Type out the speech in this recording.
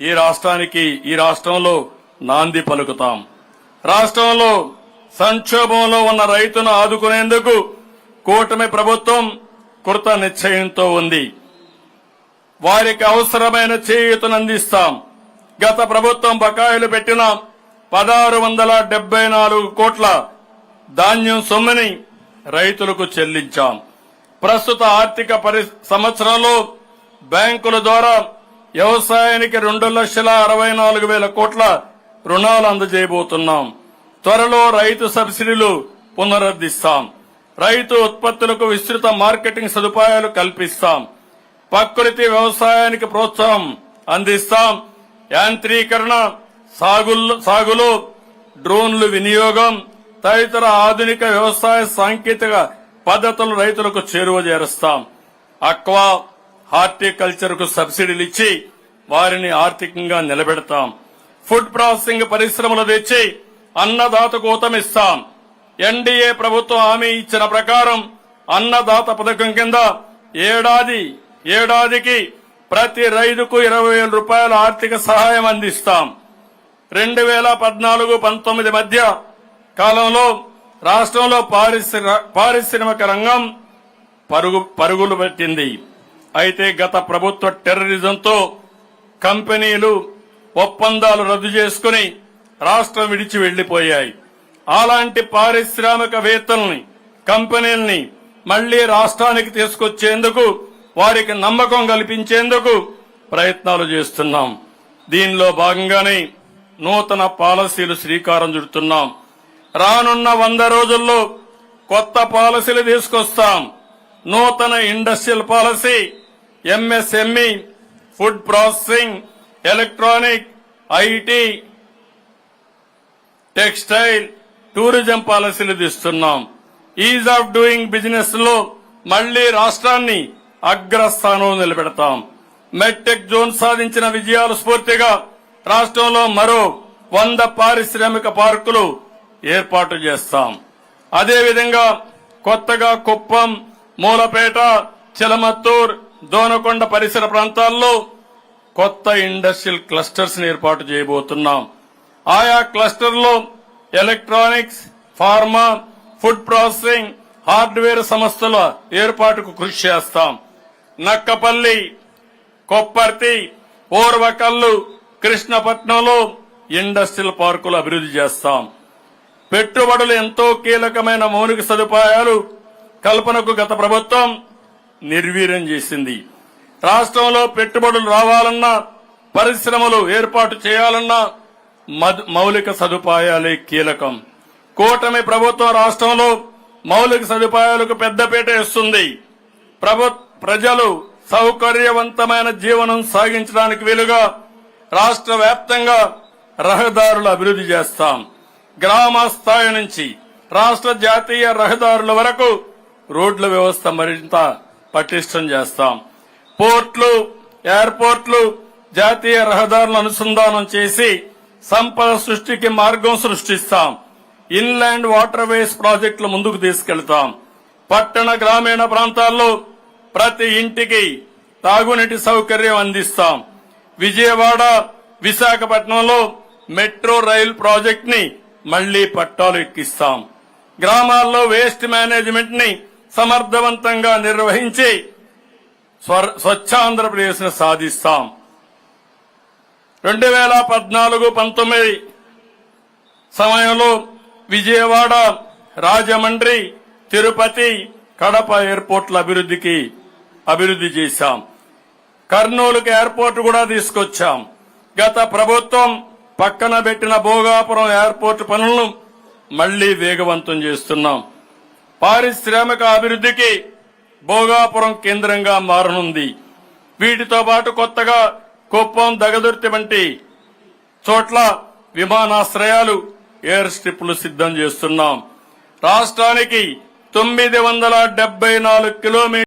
ఈ రాష్ట్రానికి ఈ రాష్ట్రంలో నాంది పలుకుతాం. రాష్ట్రంలో సంక్షోభంలో ఉన్న రైతును ఆదుకునేందుకు కూటమి ప్రభుత్వం కృత నిశ్చయంతో ఉంది. వారికి అవసరమైన చేయూతను అందిస్తాం. గత ప్రభుత్వం బకాయిలు పెట్టిన పదహారు వందల డెబ్బై నాలుగు కోట్ల ధాన్యం సొమ్ముని రైతులకు చెల్లించాం. ప్రస్తుత ఆర్థిక సంవత్సరంలో బ్యాంకుల ద్వారా వ్యవసాయానికి రెండు లక్షల అరవై నాలుగు వేల కోట్ల రుణాలు అందజేయబోతున్నాం. త్వరలో రైతు సబ్సిడీలు పునరుద్ధరిస్తాం రైతు ఉత్పత్తులకు విస్తృత మార్కెటింగ్ సదుపాయాలు కల్పిస్తాం. ప్రకృతి వ్యవసాయానికి ప్రోత్సాహం అందిస్తాం. యాంత్రీకరణ సాగుల్లో సాగులో డ్రోన్లు వినియోగం తదితర ఆధునిక వ్యవసాయ సాంకేతిక పద్ధతులు రైతులకు చేరువ చేరుస్తాం అక్వా హార్టికల్చర్కు సబ్సిడీలు ఇచ్చి వారిని ఆర్థికంగా నిలబెడతాం. ఫుడ్ ప్రాసెసింగ్ పరిశ్రమలు తెచ్చి అన్నదాత గౌతమిస్తాం. ఎన్డీఏ ప్రభుత్వం హామీ ఇచ్చిన ప్రకారం అన్నదాత పథకం కింద ఏడాది ఏడాదికి ప్రతి రైతుకు ఇరవై వేల రూపాయల ఆర్థిక సహాయం అందిస్తాం. రెండు వేల పద్నాలుగు పంతొమ్మిది మధ్య కాలంలో రాష్ట్రంలో పారిశ్రామిక రంగం పరుగు పరుగులు పెట్టింది. అయితే గత ప్రభుత్వ టెర్రరిజంతో కంపెనీలు ఒప్పందాలు రద్దు చేసుకుని రాష్ట్రం విడిచి వెళ్ళిపోయాయి అలాంటి పారిశ్రామికవేత్తల్ని కంపెనీల్ని మళ్ళీ రాష్ట్రానికి తీసుకొచ్చేందుకు వారికి నమ్మకం కల్పించేందుకు ప్రయత్నాలు చేస్తున్నాం. దీనిలో భాగంగానే నూతన పాలసీలు శ్రీకారం చుడుతున్నాం. రానున్న వంద రోజుల్లో కొత్త పాలసీలు తీసుకొస్తాం. నూతన industrial policy MSME food processing electronic IT textile tourism పాలసీలు తీస్తున్నాం. ఈజ్ ఆఫ్ డూయింగ్ బిజినెస్లో మళ్ళీ రాష్ట్రాన్ని అగ్రస్థానం నిలబెడతాం. మెట్టెక్ జోన్ సాధించిన విజయాలు స్ఫూర్తిగా రాష్ట్రంలో మరో వంద పారిశ్రామిక పార్కులు ఏర్పాటు చేస్తాం. అదేవిధంగా కొత్తగా కుప్పం మూలపేట చిలమత్తూర్ దోనకొండ పరిసర ప్రాంతాల్లో కొత్త ఇండస్ట్రియల్ క్లస్టర్స్ ఏర్పాటు చేయబోతున్నాం. ఆయా క్లస్టర్లో electronics pharma food processing hardware సంస్థల ఏర్పాటుకు కృషి చేస్తాం. నక్కపల్లి కొప్పర్తి ఓర్వకల్లు కృష్ణపట్నంలో ఇండస్ట్రియల్ పార్కులు అభివృద్ధి చేస్తాం. పెట్టుబడులు ఎంతో కీలకమైన మౌలిక సదుపాయాలు కల్పనకు గత ప్రభుత్వం నిర్వీర్యం చేసింది. రాష్ట్రంలో పెట్టుబడులు రావాలన్నా పరిశ్రమలు ఏర్పాటు చేయాలన్నా మద్- మౌలిక సదుపాయాలే కీలకం. కూటమి ప్రభుత్వం రాష్ట్రంలో మౌలిక సదుపాయాలకు పెద్దపీట ఇస్తుంది ప్రభు ప్రజలు సౌకర్యవంతమైన జీవనం సాగించడానికి వీలుగా రాష్ట్ర వ్యాప్తంగా రహదారులు అభివృద్ధి చేస్తాం. గ్రామ స్థాయి నుంచి రాష్ట్ర జాతీయ రహదారుల వరకు రోడ్ల వ్యవస్థ మరింత పటిష్టం చేస్తాం. పోర్ట్లు ఎయిర్పోర్ట్లు జాతీయ రహదారులను అనుసంధానం చేసి సంపద సృష్టికి మార్గం సృష్టిస్తాం. ఇన్లాండ్ వాటర్ వేస్ ప్రాజెక్టులు ముందుకు తీసుకెళ్తాం. పట్టణ గ్రామీణ ప్రాంతాల్లో ప్రతి ఇంటికి తాగునీటి సౌకర్యం అందిస్తాం. విజయవాడ విశాఖపట్నంలో మెట్రో రైల్ ప్రాజెక్ట్ని మళ్ళీ పట్టాలు ఎక్కిస్తాం. గ్రామాల్లో వేస్ట్ మేనేజ్మెంట్ని సమర్థవంతంగా నిర్వహించి స్వర్- స్వచ్ఛ ఆంధ్రప్రదేశ్ను సాధిస్తాం. రెండు వేల పద్నాలుగు పంతొమ్మిది సమయంలో విజయవాడ రాజమండ్రి తిరుపతి కడప ఎయిర్పోర్ట్ల అభివృద్ధికి అభివృద్ధి చేశాం. కర్నూలుకి ఎయిర్పోర్ట్ కూడా తీసుకొచ్చాం. గత ప్రభుత్వం పక్కన పెట్టిన భోగాపురం ఎయిర్పోర్ట్ పనులను మళ్ళీ వేగవంతం చేస్తున్నాం. పారిశ్రామిక అభివృద్ధికి భోగాపురం కేంద్రంగా మారనుంది. వీటితో పాటు కొత్తగా కుప్పం దగదుర్తి వంటి చోట్ల విమానాశ్రయాలు ఎయిర్ స్ట్రిప్లు సిద్ధం చేస్తున్నాం. రాష్ట్రానికి తొమ్మిది వందల డెబ్బై నాలుగు కిలోమీటర్